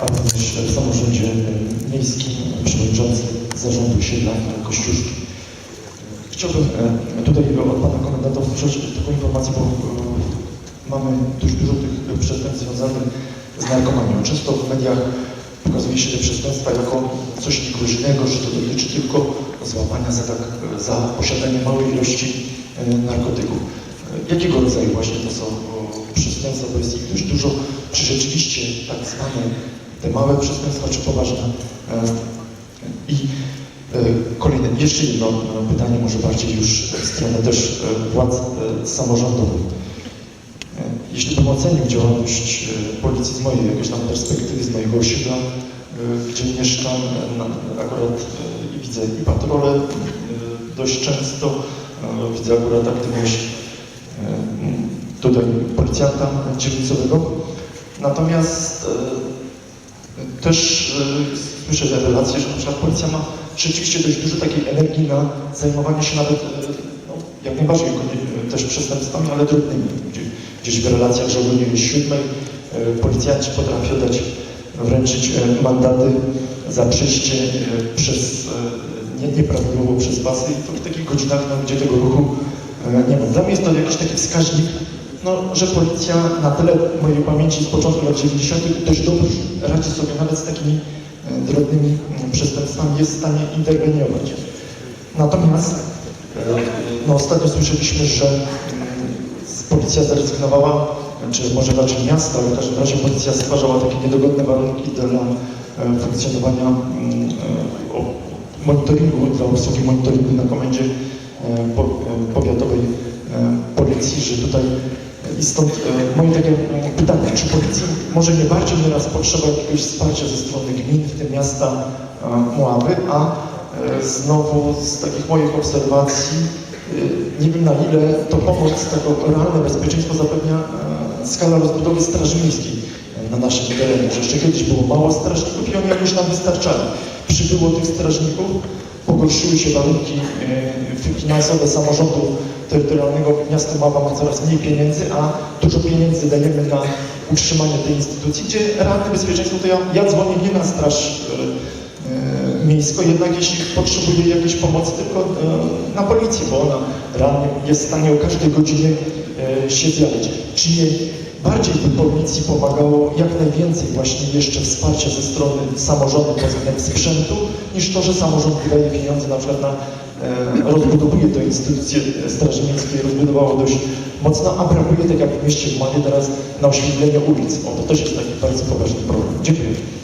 a również w samorządzie e, miejskim przewodniczący zarządu siedla Kościuszki. Chciałbym e, tutaj od Pana Komendanta usłyszeć taką informację, bo e, mamy dość dużo tych przestępstw związanych z narkomanią. Często w mediach pokazuje się te przestępstwa jako coś niegroźnego, że to dotyczy tylko złapania za, tak, za posiadanie małej ilości e, narkotyków. Jakiego rodzaju właśnie to są przestępstwa, bo jest ich dość dużo, czy rzeczywiście tak zwane te małe przestępstwa, czy poważne? E, I e, kolejne, jeszcze jedno e, pytanie, może bardziej już w stronę też władz samorządowych. Jeśli bym ocenił działalność policji z mojej jakiejś tam perspektywy, z mojego osiedla, gdzie mieszkam, akurat widzę i patrole dość często, widzę akurat aktywność policjanta dzielnicowego. Natomiast e, też e, słyszę te relacje, że na przykład policja ma rzeczywiście dość dużo takiej energii na zajmowanie się nawet, e, no, jak najbardziej konie- też przestępstwami, ale drobnymi. Gdzie, gdzieś w relacjach, godzinie siódmej e, policjanci potrafią dać, wręczyć e, mandaty za przejście przez, nie, nieprawidłowo przez pasy i to w takich godzinach, no, gdzie tego ruchu e, nie ma. Dla mnie jest to jakiś taki wskaźnik, no, że policja na tyle mojej pamięci z początku lat 90. dość dobrze radzi sobie nawet z takimi e, drobnymi mm, przestępstwami, jest w stanie interweniować. Natomiast e, no, ostatnio słyszeliśmy, że policja zrezygnowała, czy może raczej miasto, ale w każdym razie policja stwarzała takie niedogodne warunki dla e, funkcjonowania e, monitoringu, dla obsługi monitoringu na komendzie e, po- e, powiatowej e, policji, że tutaj i stąd e, moje takie mm, pytanie, czy policji może nie bardziej nieraz potrzeba jakiegoś wsparcia ze strony gmin, w tym miasta e, Moaby, a e, znowu z takich moich obserwacji e, nie wiem na ile to pomoc, tego realne bezpieczeństwo zapewnia e, skala rozbudowy Straży Miejskiej e, na naszym terenie, że jeszcze kiedyś było mało strażników i oni jakoś nam wystarczali. Przybyło tych strażników, pogorszyły się warunki e, finansowe samorządu terytorialnego. Miasto Mała ma coraz mniej pieniędzy, a dużo pieniędzy dajemy na utrzymanie tej instytucji, gdzie realne bezpieczeństwo to ja, ja dzwonię nie na straż e, miejską, jednak jeśli potrzebuje jakiejś pomocy, tylko e, na policję, bo ona realnie jest w stanie o każdej godzinie się zjawić. Czy nie bardziej by policji pomagało jak najwięcej właśnie jeszcze wsparcia ze strony samorządu pod względem sprzętu, niż to, że samorząd wydaje pieniądze na przykład na e, rozbudowuje tę instytucję Straży Miejskiej, rozbudowało dość mocno, a brakuje, tak jak w mieście w Malie teraz, na oświetlenie ulic. O, to też jest taki bardzo poważny problem. Dziękuję.